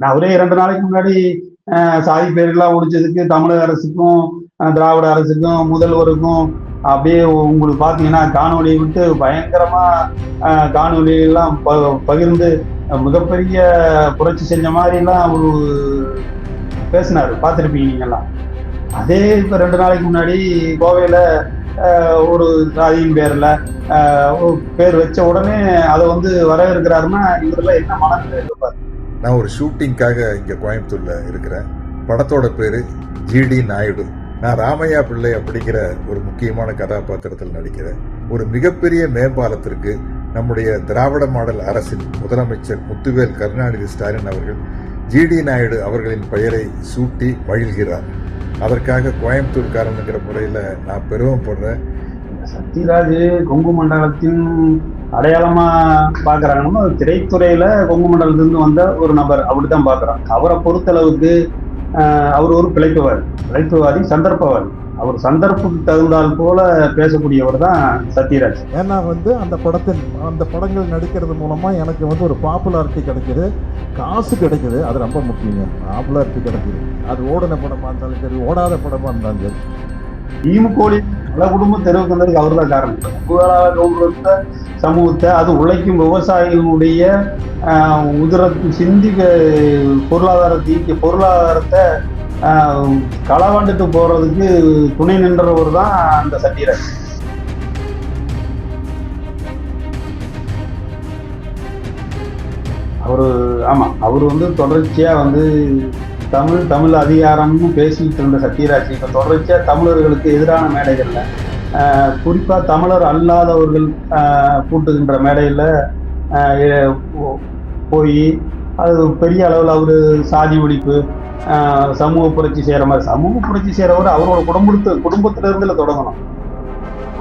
ஆனா அவரே இரண்டு நாளைக்கு முன்னாடி சாதி பேர்கள்லாம் ஒழிச்சதுக்கு தமிழக அரசுக்கும் திராவிட அரசுக்கும் முதல்வருக்கும் அப்படியே உங்களுக்கு பாத்தீங்கன்னா காணொலியை விட்டு பயங்கரமா காணொலியெல்லாம் ப- பகிர்ந்து மிகப்பெரிய புரட்சி செஞ்ச மாதிரி எல்லாம் அவரு பேசினாரு. பார்த்திருப்பீங்க நீங்கெல்லாம். அதே இப்ப ரெண்டு நாளைக்கு முன்னாடி கோவையில அஹ், ஒரு சாதியின் பேர்ல பேர் வச்ச உடனே அதை வந்து வரவேற்கிறாருன்னா இவரெல்லாம் என்ன மனநிலை இருப்பார்? நான் ஒரு ஷூட்டிங்காக இங்கே கோயம்புத்தூரில் இருக்கிறேன். படத்தோட பேர் ஜிடி நாயுடு. நான் ராமையா பிள்ளை அப்படிங்கிற ஒரு முக்கியமான கதாபாத்திரத்தில் நடிக்கிறேன். ஒரு மிகப்பெரிய மேம்பாலத்திற்கு நம்முடைய திராவிட மாடல் அரசின் முதலமைச்சர் முத்துவேல் கருணாநிதி ஸ்டாலின் அவர்கள் ஜிடி நாயுடு அவர்களின் பெயரை சூட்டி மகிழ்கிறார். அதற்காக கோயம்புத்தூர்காரனுங்கிற முறையில் நான் பெருமைப்படுறேன் சத்யராஜ் கொங்கு மண்டலத்தின் அடையாளமா பாக்குறாங்கன்னா திரைத்துறையில கொங்கு மண்டலத்திலிருந்து வந்த ஒரு நபர் அப்படித்தான் பாக்குறோம் அவரை பொறுத்தளவுக்கு அவர் ஒரு பிழைப்புவாதி பிழைப்புவாதி சந்தர்ப்பவாதி. அவர் சந்தர்ப்பத்துக்கு தகுந்தால் போல பேசக்கூடியவர் தான் சத்யராஜ். ஏன்னா வந்து அந்த படத்தின் அந்த படங்கள் நடிக்கிறது மூலமா எனக்கு வந்து ஒரு பாப்புலாரிட்டி கிடைக்குது. காசு கிடைக்குது. அது ரொம்ப முக்கியங்க. பாப்புலாரிட்டி கிடைக்குது. அது ஓடின படமா இருந்தாலும் சரி ஓடாத படமா இருந்தாலும் சரி. ஈமுக்கோழி பல குடும்பம் தெருவுக்கு வந்ததுக்கு அவர் தான் காரணம் புகழாக கவுண்டர்த்த சமூகத்தை அது உழைக்கும் விவசாயிகளுடைய ஆஹ், சிந்தி பொருளாதாரத்தை பொருளாதாரத்தை ஆஹ், களவாண்டுட்டு போறதுக்கு துணை நின்றவர் தான் அந்த சட்டீரன் அவர் ஆமா அவர் வந்து தொடர்ச்சியா வந்து தமிழ் தமிழ் அதிகாரம்னு பேசிக்கிட்டு இருந்த சத்யராஜ் இப்போ தொடர்ச்சியா தமிழர்களுக்கு எதிரான மேடைகளில். குறிப்பாக தமிழர் அல்லாதவர்கள் கூட்டுகின்ற மேடையில் போய் அது பெரிய அளவில் அவர் சாதி ஒழிப்பு சமூக புரட்சி செய்கிற மாதிரி சமூக புரட்சி செய்கிறவர் அவரோட குடும்பத்து குடும்பத்திலேருந்து தொடங்கணும்.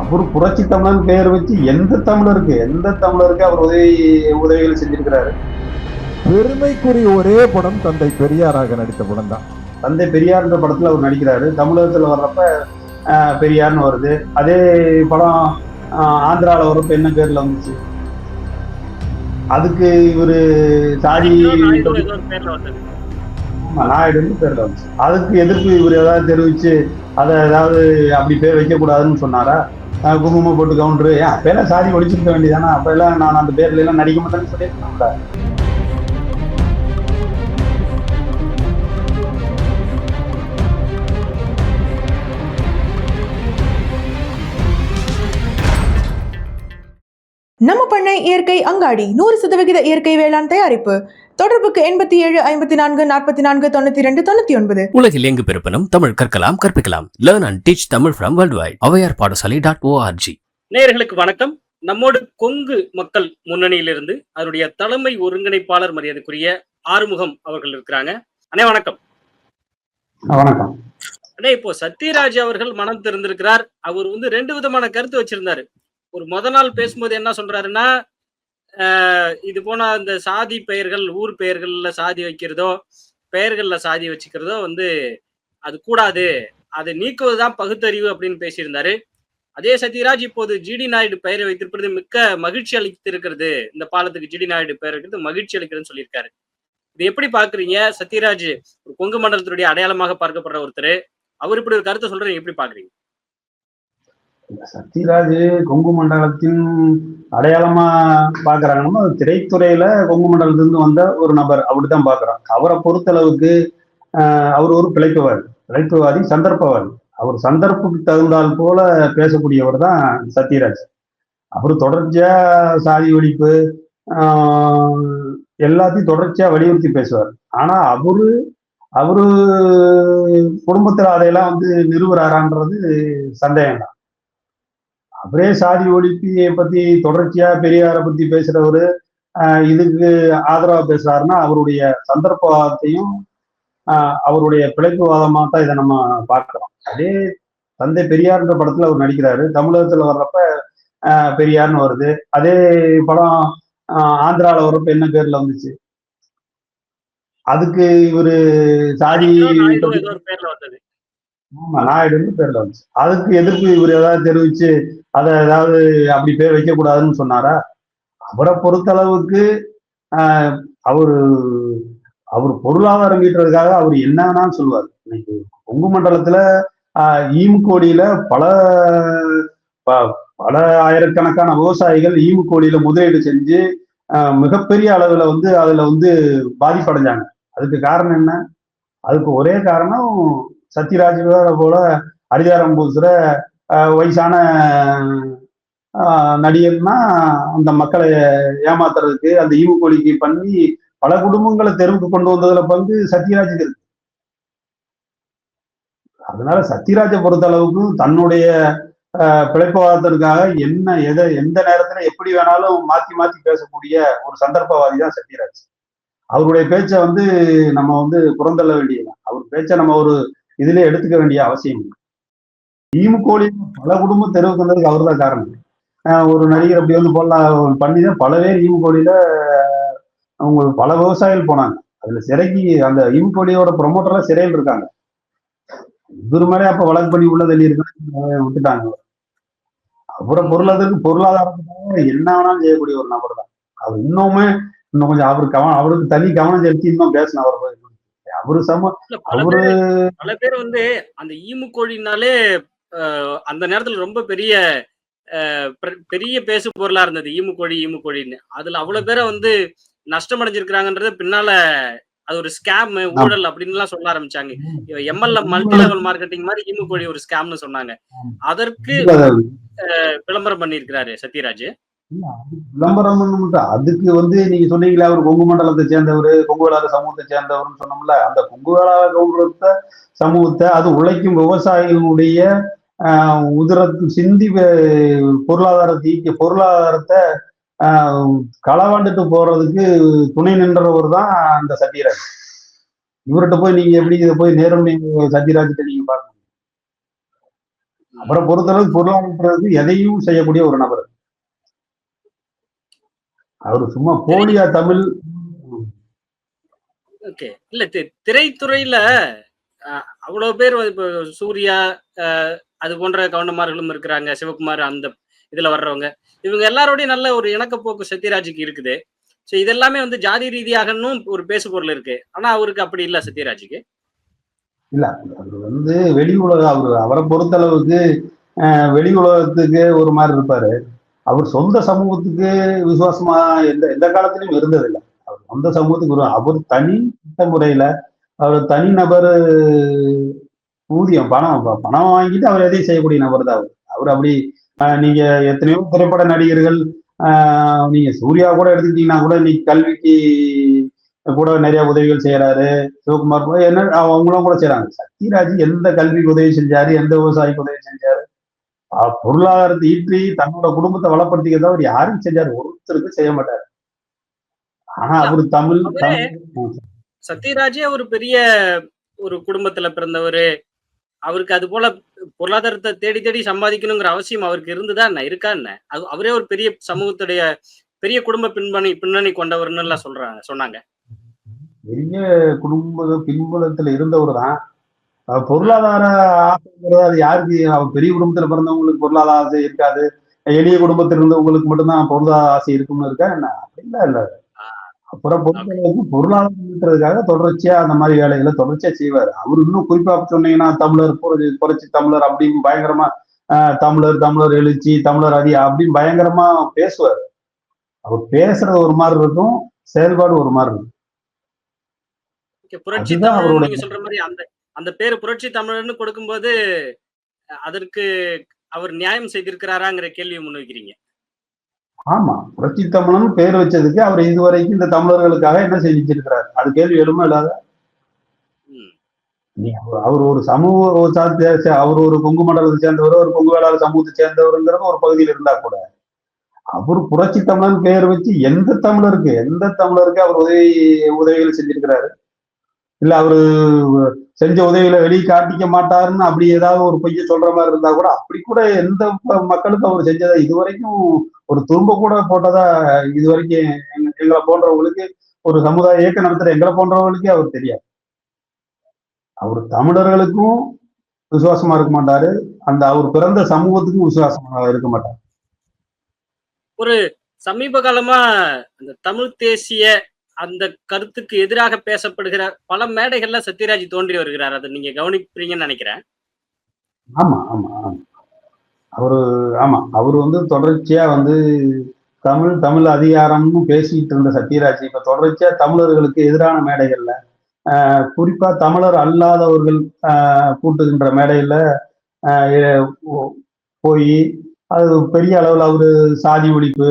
அவர் புரட்சி தமிழன் பெயர் வச்சு எந்த தமிழருக்கு எந்த தமிழருக்கு அவர் உதவி உதவிகள் செஞ்சிருக்கிறாரு? பெருமைக்குரிய ஒரே படம் தந்தை பெரியாராக நடித்த படம் தான் தந்தை பெரியார்ன்ற படத்துல அவர் நடிக்கிறாரு. தமிழகத்துல வர்றப்ப பெரியார்னு வருது. அதே படம் ஆஹ், ஆந்திரால வர்றப்ப என்ன பேர்ல வந்துச்சு? அதுக்கு இவரு சாதி நாயுடுன்னு பேர்ல வந்துச்சு. அதுக்கு எதிர்ப்பு இவர் ஏதாவது தெரிவிச்சு அதை ஏதாவது அப்படி பேர் வைக்க கூடாதுன்னு சொன்னாரா குங்குமம் போட்டு கவுண்டரு. ஏன் அப்ப எல்லாம் சாதி ஒழிச்சிருக்க வேண்டியதானே அப்ப எல்லாம் நான் அந்த பேர்ல எல்லாம் நடிக்க மாட்டேன்னு சொல்லியிருக்கேன்ல நம்ம பண்ணை இயற்கை அங்காடி நூறு சதவிகித இயற்கை வேளாண் தயாரிப்பு. தொடர்புக்கு எண்பத்தி ஏழு ஐம்பத்தி நான்கு நாற்பத்தி நான்கு தொண்ணூத்தி ரெண்டு தொண்ணூத்தி ஒன்பது. உலகில் எங்கு பிறப்பினும் தமிழ் கற்கலாம் கற்பிக்கலாம். Learn and teach Tamil from world wide Avvaiyar பாடசாலை டாட் ஓஆர்ஜி நேயர்களுக்கு வணக்கம். நம்மோடு கொங்கு மக்கள் முன்னணியிலிருந்து அதனுடைய தலைமை ஒருங்கிணைப்பாளர் மரியாதைக்குரிய ஆறுமுகம் அவர்கள் இருக்கிறாங்க. அண்ணே வணக்கம். வணக்கம். அண்ணே இப்போ சத்யராஜ் அவர்கள் மனம் திறந்திருக்கிறார். அவர் வந்து ரெண்டு விதமான கருத்து வச்சிருந்தாரு. ஒரு முத நாள் பேசும்போது என்ன சொல்றாருன்னா இது போன இந்த சாதி பெயர்கள் ஊர் பெயர்கள்ல சாதி வைக்கிறதோ பெயர்கள்ல சாதி வச்சுக்கிறதோ வந்து அது கூடாது. அதை நீக்குவதுதான் பகுத்தறிவு அப்படின்னு பேசியிருந்தாரு. அதே சத்யராஜ் இப்போது ஜிடி நாயுடு பெயரை வைத்திருப்பது மிக்க மகிழ்ச்சி அளித்திருக்கிறது. இந்த பாலத்துக்கு ஜிடி நாயுடு பெயர் வைக்கிறது மகிழ்ச்சி அளிக்கிறதுன்னு சொல்லியிருக்காரு. இது எப்படி பாக்குறீங்க? சத்யராஜ் ஒரு கொங்கு மண்டலத்தினுடைய அடையாளமாக பார்க்கப்படுற ஒருத்தர். அவர் இப்படி ஒரு கருத்தை சொல்றீங்க எப்படி பாக்குறீங்க? சத்யராஜ் கொங்கு மண்டலத்தின் அடையாளமா பாக்குறாங்கன்னா திரைத்துறையில கொங்கு மண்டலத்திலிருந்து வந்த ஒரு நபர் அப்படித்தான் பாக்குறாங்க அவரை பொறுத்தளவுக்கு ஆஹ், அவர் ஒரு பிழைப்புவாதி பிழைப்புவாதி சந்தர்ப்பவாதி. அவர் சந்தர்ப்புக்கு தகுந்தால் போல பேசக்கூடியவர் தான் சத்யராஜ். அவர் தொடர்ச்சியா சாதி ஒழிப்பு ஆஹ், எல்லாத்தையும் தொடர்ச்சியா வலியுறுத்தி பேசுவார். ஆனா அவரு அவரு குடும்பத்துல அதையெல்லாம் வந்து நிறுவுறாரான்றது சந்தேகம் தான் அவரே சாதி ஒழிப்பியை பத்தி தொடர்ச்சியா பெரியாரை பத்தி பேசுறவரு இதுக்கு ஆதரவா பேசுறாருன்னா அவருடைய சந்தர்ப்பவாதத்தையும் ஆஹ் அவருடைய பிழைப்புவாதமா தான் இதை நம்ம பார்க்கிறோம். அதே தந்தை பெரியார்ன்ற படத்துல அவர் நடிக்கிறாரு. தமிழகத்துல வர்றப்ப பெரியார்னு வருது. அதே படம் ஆஹ் ஆந்திரால வர்றப்ப என்ன பேர்ல வந்துச்சு? அதுக்கு இவரு சாதி நாயுடு ஆமா, நாயுடுன்னு பேர்ல வந்துச்சு. அதுக்கு எதிர்ப்பு இவர் ஏதாவது தெரிவிச்சு அதை ஏதாவது அப்படி பேர் வைக்கக்கூடாதுன்னு சொன்னாரா? அவரை பொறுத்தளவுக்கு அளவுக்கு அவர் அவர் பொருளாதாரம் ஈட்டுறதுக்காக அவர் என்னன்னு சொல்லுவார். இன்னைக்கு கொங்கு மண்டலத்துல ஈமுக்கோடியில பல ப- பல ஆயிரக்கணக்கான விவசாயிகள் ஈமுக்கோடியில முதலீடு செஞ்சு மிகப்பெரிய அளவுல வந்து அதுல வந்து பாதிப்படைஞ்சாங்க. அதுக்கு காரணம் என்ன? அதுக்கு ஒரே காரணம் சத்யராஜ் போல அரிதாரம் பூசுற வயசான ஆஹ், நடிகர்னா அந்த மக்களை ஏமாத்துறதுக்கு அந்த ஈவுக்கோழிக்கு பண்ணி பல குடும்பங்களை தெருவுக்கு கொண்டு வந்ததுல பங்கு சத்யராஜுக்கு இருக்கு. அதனால சத்யராஜை பொறுத்த அளவுக்கு தன்னுடைய பிழைப்பவாதத்திற்காக என்ன எதை எந்த நேரத்துல எப்படி வேணாலும் மாத்தி மாத்தி பேசக்கூடிய ஒரு சந்தர்ப்பவாதி தான் சத்யராஜ். அவருடைய பேச்சை வந்து நம்ம வந்து புறந்தள்ள வேண்டியது அவர் பேச்சை நம்ம ஒரு இதுல எடுத்துக்க வேண்டிய அவசியம் இல்லை. ஈமுக்கோழி பல குடும்பம் தெருவுக்கு வந்ததுக்கு அவர் தான் காரணம் ஒரு நடிகர் அப்படி வந்து போடலாம் பண்ணி தான் பல பேர் ஈமுக்கோழியில அவங்க பல விவசாயிகள் போனாங்க. அதுல சிறைக்கு அந்த ஈமுக்கோழியோட ப்ரொமோட்டர்லாம் சிறையில் இருக்காங்க. இவர் மேலே அப்ப வழக்கு பண்ணி உள்ள தள்ளி இருக்காங்க விட்டுட்டாங்க. அப்புறம் பொருளாதாரத்துக்கு பொருளாதாரத்துக்காக என்ன வேணாலும் செய்யக்கூடிய ஒரு நபர் தான். அவர் இன்னுமே இன்னும் கொஞ்சம் அவர் கவனம் அவருக்கு தனி கவனம் செலுத்தி இன்னும் பேசின அவர் அவரு சம அவரு பல பேர் வந்து அந்த ஈமு கோழினாலே அந்த நேரத்துல ரொம்ப பெரிய பெரிய பேசு பொருளா இருந்தது. ஈமு கோழி ஈமு கோழின்னு. அதுல அவ்வளவு பேரை வந்து நஷ்டம் அடைஞ்சிருக்கிறாங்கன்றது பின்னால அது ஒரு ஸ்கேம் ஊழல் அப்படின்னு எல்லாம் சொல்ல ஆரம்பிச்சாங்க. எம்எல்ஏ மல்டி லெவல் மார்க்கெட்டிங் மாதிரி ஈமு கோழி ஒரு ஸ்கேம்னு சொன்னாங்க. அதற்கு விளம்பரம் பண்ணியிருக்கிறாரு சத்யராஜ். விளம்பரம் அதுக்கு வந்து நீங்க சொன்னீங்களே அவர் கொங்கு மண்டலத்தை சேர்ந்தவர் கொங்கு வேளாள சமூகத்தை சேர்ந்தவர்னு சொன்னோம்ல அந்த கொங்கு வேளாள கவுண்டத்தை சமூகத்தை அது உழைக்கும் விவசாயிகளுடைய ஆஹ், சிந்தி பொருளாதார பொருளாதாரத்தை பொருளாதாரத்தை ஆஹ், களவாண்டுட்டு போறதுக்கு துணை நின்றவர் தான் அந்த சத்யராஜ். இவர்கிட்ட போய் நீங்க எப்படி இதை போய் நேரம் நீங்க சத்யராஜ்கிட்ட நீங்க பாருங்க முடியும் அவரை பொறுத்தளவுக்கு பொருளாதாரத்துக்கு எதையும் செய்யக்கூடிய ஒரு நபர். அவர் சும்மா போலியா தமிழ். ஓகே. இல்ல திரைத்துறையில அவ்வளவு பேர் இப்போ சூர்யா அஹ், அது போன்ற கவுண்டமார்களும் இருக்கிறாங்க. சிவகுமார் அந்த இதுல வர்றவங்க. இவங்க எல்லாரோடையும் நல்ல ஒரு இணக்கப்போக்கு சத்யராஜுக்கு இருக்குது. ஸோ இதெல்லாமே வந்து ஜாதி ரீதியாகனும் ஒரு பேசு பொருள் இருக்கு. ஆனா அவருக்கு அப்படி இல்ல சத்யராஜுக்கு. இல்ல அவர் வந்து வெளி உலக அவர் அவரை பொறுத்த அளவுக்கு வெளி உலகத்துக்கு ஒரு மாதிரி இருப்பாரு. அவர் சொந்த சமூகத்துக்கு விசுவாசமா எந்த எந்த காலத்திலையும் இருந்ததில்லை. அவர் சொந்த சமூகத்துக்கு அவர் தனி முறையில அவர் தனி நபர் ஊதியம் பணம் பணம் வாங்கிட்டு அவர் எதையும் செய்யக்கூடிய நபர் தான் அவர். அவர் அப்படி நீங்க எத்தனையோ திரைப்பட நடிகர்கள் நீங்க சூர்யா கூட எடுத்துக்கிட்டீங்கன்னா கூட இன்னைக்கு கல்விக்கு கூட நிறைய உதவிகள் செய்யறாரு சிவகுமார் கூட என்ன அவங்களும் கூட செய்றாங்க. சத்யராஜ் எந்த கல்விக்கு உதவி செஞ்சாரு எந்த விவசாயிக்கு உதவி செஞ்சாரு? பொருளாதாரத்தை ஈற்றி தன்னோட குடும்பத்தை வளப்படுத்திக்க தவிர யாரும் செஞ்சாரு? ஒருத்தருக்கு செய்ய மாட்டாரு. ஆனா அவரு தமிழ் அவரே தமிழ் சத்யராஜே ஒரு பெரிய ஒரு குடும்பத்துல பிறந்தவர். அவருக்கு அது போல பொருளாதாரத்தை தேடி தேடி சம்பாதிக்கணுங்கிற அவசியம் அவருக்கு இருந்துதா என்ன? இருக்கா என்ன? அது அவரே ஒரு பெரிய சமூகத்துடைய பெரிய குடும்ப பின்பணி பின்னணி கொண்டவர்னு எல்லாம் சொல்றாங்க சொன்னாங்க. பெரிய குடும்ப பின்புலத்துல இருந்தவர் தான் பொருளாதார ஆசைங்கிறது அது யாருக்கு? அவர் பெரிய குடும்பத்துல பிறந்தவங்களுக்கு பொருளாதார ஆசை இருக்காது. எளிய குடும்பத்தில் இருந்தவங்களுக்கு மட்டும்தான் பொருளாதார ஆசை இருக்கும்னு இருக்கா என்ன? அப்படிலாம் இல்ல. அப்புறம் பொறுத்தளவுக்கு பொருளாதாரம் ஈட்டுறதுக்காக தொடர்ச்சியா அந்த மாதிரி வேலைகளை தொடர்ச்சியா செய்வார். அவர் இன்னும் குறிப்பா சொன்னீங்கன்னா தமிழர் புரட்சி புரட்சி தமிழர் அப்படின்னு பயங்கரமா தமிழர் தமிழர் எழுச்சி தமிழர் அதி அப்படின்னு பயங்கரமா பேசுவார். அவர் பேசுறது ஒரு மாதிரி இருக்கும் செயல்பாடு ஒரு மாதிரி இருக்கும். புரட்சி அதுதான் தமிழ் அவரோட- நீங்க சொல்ற மாதிரி அந்த அந்த பேரு புரட்சி தமிழர்னு கொடுக்கும்போது அதற்கு அவர் நியாயம் செய்திருக்கிறாராங்கிற கேள்வியை முன்வைக்கிறீங்க. ஆமா புரட்சி தமிழன் பேர் வச்சதுக்கு அவர் இதுவரைக்கும் இந்த தமிழர்களுக்காக என்ன செஞ்சிருக்கிறார் அது கேள்வி எழுமா இல்லாத? அவர் ஒரு சமூக ஒரு சார்ந்த- அவர் ஒரு கொங்கு மண்டலத்தை சேர்ந்தவர் ஒரு கொங்கு வேளாளர் சமூகத்தை சேர்ந்தவருங்கிறது ஒரு பகுதியில் இருந்தா கூட அவர் புரட்சி தமிழன் பெயர் வச்சு எந்த தமிழருக்கு எந்த தமிழருக்கு அவர் உதவி உதவிகள் செஞ்சிருக்கிறாரு? இல்ல அவரு செஞ்ச உதவியில வெளியே காட்டிக்க மாட்டாருன்னு அப்படி ஏதாவது ஒரு பொய்ய சொல்ற மாதிரி இருந்தா கூட அப்படி கூட எந்த மக்களுக்கு அவர் செஞ்சதா இது வரைக்கும் ஒரு துரும்ப கூட போட்டதா இது வரைக்கும் எங்களை போன்றவங்களுக்கு ஒரு சமுதாய இயக்கம் நடத்துற எங்களை போன்றவர்களுக்கே அவர் தெரியாது. அவர் தமிழர்களுக்கும் விசுவாசமா இருக்க மாட்டாரு. அந்த அவர் பிறந்த சமூகத்துக்கும் விசுவாசமா இருக்க மாட்டார். சமீப காலமா அந்த தமிழ் தேசிய அந்த கருத்துக்கு எதிராக பேசப்படுகிற பல மேடைகள்ல சத்யராஜ் தோன்றி வருகிறார். அதை நீங்க கவனிப்பீங்கன்னு நினைக்கிறேன். ஆமா ஆமா ஆமா. அவரு ஆமா அவர் வந்து தொடர்ச்சியா வந்து தமிழ் தமிழ் அதிகாரம்னு பேசிட்டு இருந்த சத்யராஜ் இப்ப தொடர்ச்சியா தமிழர்களுக்கு எதிரான மேடைகள்ல குறிப்பா தமிழர் அல்லாதவர்கள் கூட்டுகின்ற மேடையில போய் அது பெரிய அளவில் அவரு சாதி ஒழிப்பு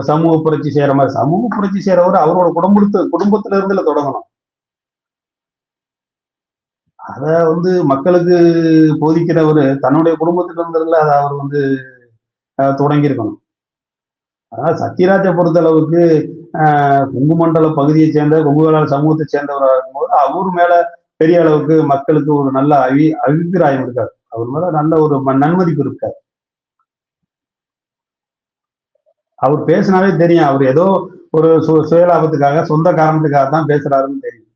சமூக புரட்சி செய்யற மாதிரி சமூக புரட்சி செய்யறவர் அவரோட குடும்பத்து குடும்பத்துல இருந்துல தொடங்கணும். அத வந்து மக்களுக்கு போதிக்கிறவர் தன்னுடைய குடும்பத்துல இருந்ததுல அதை அவர் வந்து ஆஹ் தொடங்கி அதனால சத்யராஜை பொறுத்த அளவுக்கு ஆஹ் கொங்கு மண்டல பகுதியை சேர்ந்த கொங்கு வேளாண் சமூகத்தை சேர்ந்தவராக இருக்கும்போது அவர் மேல பெரிய அளவுக்கு மக்களுக்கு ஒரு நல்ல அவி அபிப்பிராயம் இருக்காது. அவர் மேல நல்ல ஒரு நன்மதிப்பு இருக்காது. அவர் பேசினாவே தெரியும். அவர் ஏதோ ஒரு சு- சுயலாபத்துக்காக சொந்த காரணத்துக்காக தான் பேசுறாருன்னு தெரியும்.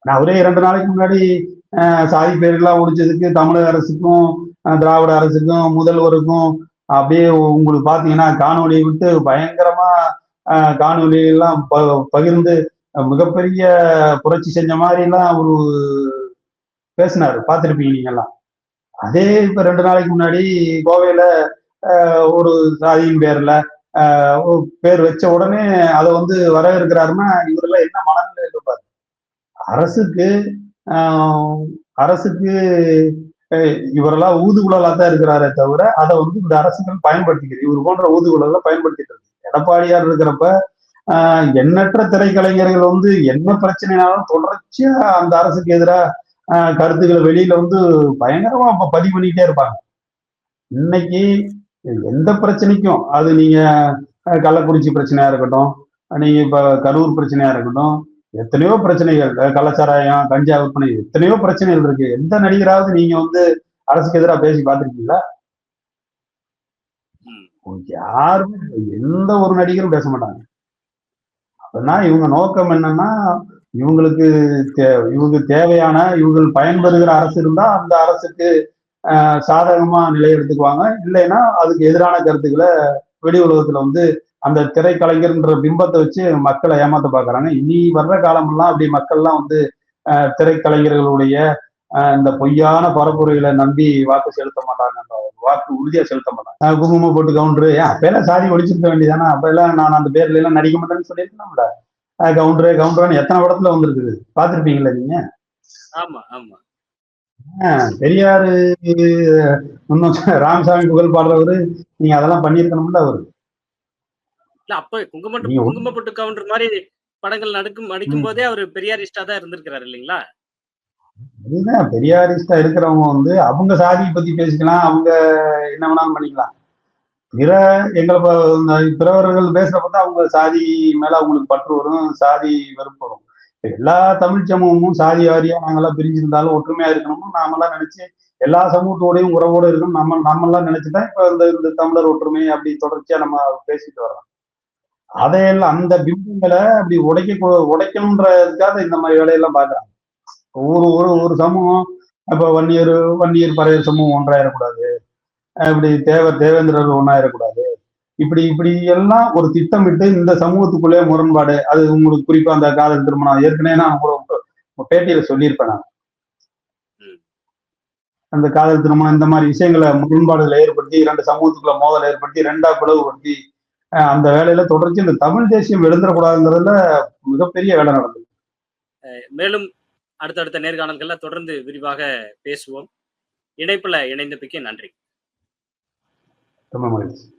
நான் அவரே இரண்டு நாளைக்கு முன்னாடி ஆஹ் சாதி பேரெல்லாம் ஒழிச்சதுக்கு தமிழக அரசுக்கும் திராவிட அரசுக்கும் முதல்வருக்கும் அப்படியே உங்களுக்கு பார்த்தீங்கன்னா காணொலியை விட்டு பயங்கரமா ஆஹ் ப- பகிர்ந்து மிகப்பெரிய புரட்சி செஞ்ச மாதிரி எல்லாம் அவரு பேசினாரு. பார்த்திருப்பீங்க நீங்க எல்லாம் அதே இப்ப ரெண்டு நாளைக்கு முன்னாடி கோவையில ஒரு சாதியின் பேர்ல ஆஹ் பேர் வச்ச உடனே அதை வந்து வரவேற்கிறாருன்னா இவரெல்லாம் என்ன மனநிலை இருப்பாரு அரசுக்கு ஆஹ் அரசுக்கு இவரெல்லாம் ஊதுகுழலா தான் இருக்கிறாரே தவிர அதை வந்து இந்த அரசுகள் பயன்படுத்திக்கிறது இவர் போன்ற ஊதுகுழல பயன்படுத்திட்டு இருக்கு. எடப்பாடியார் இருக்கிறப்ப ஆஹ் எண்ணற்ற திரைக்கலைஞர்கள் வந்து என்ன பிரச்சனைனாலும் தொடர்ச்சியா அந்த அரசுக்கு எதிராக கருத்துக்களை வெளியில வந்து பயங்கரமா பதிவு பண்ணிட்டே இருப்பாங்க. இன்னைக்கு எந்த பிரச்சனைக்கும் அது நீங்க கள்ளக்குறிச்சி பிரச்சனையா இருக்கட்டும் நீங்க இப்ப கரூர் பிரச்சனையா இருக்கட்டும் எத்தனையோ பிரச்சனைகள் அஹ், கள்ளச்சாராயம் கஞ்சா விற்பனை எத்தனையோ பிரச்சனைகள் இருக்கு. எந்த நடிகராவது நீங்க வந்து அரசுக்கு எதிராக பேசி பார்த்திருக்கீங்களா. யாருமே எந்த ஒரு நடிகரும் பேச மாட்டாங்க. அப்படின்னா இவங்க நோக்கம் என்னன்னா இவங்களுக்கு தே- இவங்க தேவையான இவங்க பயன்பெறுகிற அரசு இருந்தா அந்த அரசுக்கு சாதகமா நிலையெடுத்துக்குவாங்க இல்லைன்னா அதுக்கு எதிரான கருத்துக்களை வெளி உலகத்துல வந்து அந்த திரைக்கலைஞர்ன்ற பிம்பத்தை வச்சு மக்களை ஏமாத்த பாக்குறாங்க இனி வர்ற காலமெல்லாம் அப்படி மக்கள்லாம் வந்து ஆஹ், திரைக்கலைஞர்களுடைய ஆஹ், இந்த பொய்யான பரப்புரைகளை நம்பி வாக்கு செலுத்த மாட்டாங்க. வாக்கு உறுதியா செலுத்த மாட்டாங்க. குங்குமம் போட்டு கவுண்டரு அப்பெல்லாம் சாதி ஒழிச்சிருக்க வேண்டியதானே? அப்ப எல்லாம் நான் அந்த பேர்ல எல்லாம் நடிக்க மாட்டேன்னு சொல்லியிருக்கலாம்ல. நம்மள கவுண்டரு கவுண்டர்னு எத்தனை படத்துல வந்திருக்குது? பாத்திருப்பீங்களா நீங்க? ஆமா ஆமா. பெரியாரு ராமசாமி புகழ் பாடுறவரு நீங்க அதெல்லாம் பண்ணியிருக்கணும்ல அவரு. இல்ல அப்ப குங்குமட்டு குங்குமப்பட்டு கவுண்டர் மாதிரி படங்கள் நடிக்கும் நடிக்கும் போதே அவர் பெரியாரிஸ்டா தான் இருந்திருக்கிறாரு இல்லைங்களா? அதுதான் பெரியாரிஸ்டா இருக்கிறவங்க வந்து அவங்க சாதியை பத்தி பேசிக்கலாம் அவங்க என்ன வேணாலும் பண்ணிக்கலாம். பிற எங்களை பிறவர்கள் பேசுறப்ப தான் அவங்க சாதி மேல அவங்களுக்கு பற்று வரும் சாதி வெறுப்பு வரும். எல்லா தமிழ் சமூகமும் சாதி வாரியா நாங்கெல்லாம் பிரிஞ்சிருந்தாலும் ஒற்றுமையா இருக்கணும்னு நாமெல்லாம் நினைச்சு எல்லா சமூகத்தோடையும் உறவோட இருக்கணும் நம்ம நம்மெல்லாம் நினைச்சுதான் இப்ப இந்த இந்த தமிழர் ஒற்றுமை அப்படி தொடர்ச்சியா நம்ம பேசிட்டு வர்றோம். அதையெல்லாம் அந்த பிம்பங்களை அப்படி உடைக்க உடைக்கணுன்றதுக்காக இந்த மாதிரி வேலையெல்லாம் பாக்குறாங்க. ஒரு ஒரு ஒரு சமூகம் இப்ப வன்னியர் வன்னியர் பறையர் சமூகம் ஒன்றாயிடக்கூடாது அஹ் இப்படி தேவ தேவேந்திரர் ஒன்றாயிடக்கூடாது இப்படி இப்படி எல்லாம் ஒரு திட்டமிட்டு இந்த சமூகத்துக்குள்ளே முரண்பாடு அது உங்களுக்கு குறிப்பா அந்த காதல் திருமணம் ஏற்கனவே நான் கூட உங்க பேட்டியில சொல்லியிருப்பேன் நான். அந்த காதல் திருமணம் இந்த மாதிரி விஷயங்களை முரண்பாடுகளை ஏற்படுத்தி இரண்டு சமூகத்துக்குள்ள மோதல் ஏற்படுத்தி ரெண்டா பிளவுபடுத்தி அந்த வேலையில தொடர்ச்சி இந்த தமிழ் தேசியம் எழுந்துடக்கூடாதுங்கிறதுல மிகப்பெரிய வேலை நடந்தது. மேலும் அடுத்தடுத்த நேர்காணல்கள்ல தொடர்ந்து விரிவாக பேசுவோம். இணைப்புல இணைந்தமைக்கு நன்றி. ரொம்ப மகிழ்ச்சி.